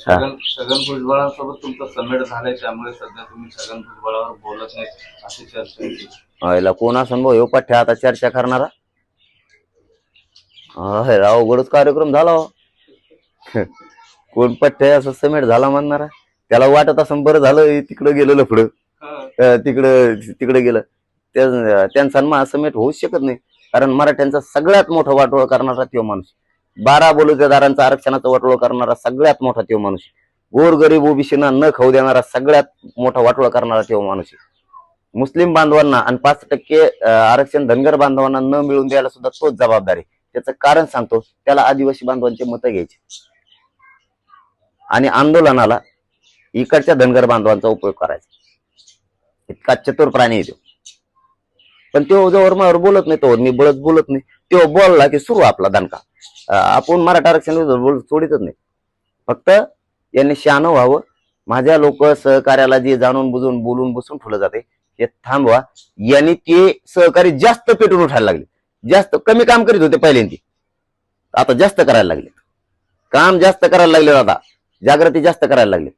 छगन छगन भुजबळांसोबत तुमचा समेट झालाय त्यामुळे सध्या तुम्ही छगन भुजबळावर बोलत नाही अशी चर्चा आहे याला कोण असं भाऊ ह्यो पठ्ठ्या आता चर्चा करणारा? अहे राव अवघडच कार्यक्रम झाला हो. कोण पठ्ठ्या असं समेट झाला म्हणणारा. त्याला वाटत असं बरं झालं तिकडं गेलेलं पुढं हा. तिकडं तिकडे गेलं. त्या- त्यांचा मा समेट होऊच शकत नाही. कारण मराठ्यांचा सगळ्यात मोठा वाटोळ करणारा तो माणूस. बारा बलुतेदारांचा आरक्षणाचा वाटोळ करणारा सगळ्यात मोठा तो माणूस गोरगरीब ओबीसीना न खाऊ देणारा सगळ्यात मोठा वाटोळ करणारा तो माणूस मुस्लिम बांधवांना आणि पाच टक्के आरक्षण धनगर बांधवांना न मिळून द्यायला सुद्धा तोच जबाबदार आहे. त्याचं कारण सांगतो त्याला आदिवासी बांधवांचे मतं घ्यायचे. आणि आंदोलनाला इकडच्या धनगर बांधवांचा उपयोग करायचा. इतका चतुर प्राणी येतो पण तो जो वर्मावर बोलत नाही तो मी बळत बोलत नाही. तो बोलला की सुरू आपला दणका. आपण मराठा आरक्षण बोल सोडितच नाही. फक्त यांनी शहाणं व्हावं. माझ्या लोक सहकार्याला जे जाणून बुजून बोलून बसून ठेवलं जाते हे थांबवा. यांनी ते सहकारी जास्त पेटून उठायला लागले. जास्त कमी काम करीत होते पहिल्यांदी. आता जास्त करायला लागले. काम जास्त करायला लागले आता जागृती जास्त करायला लागले.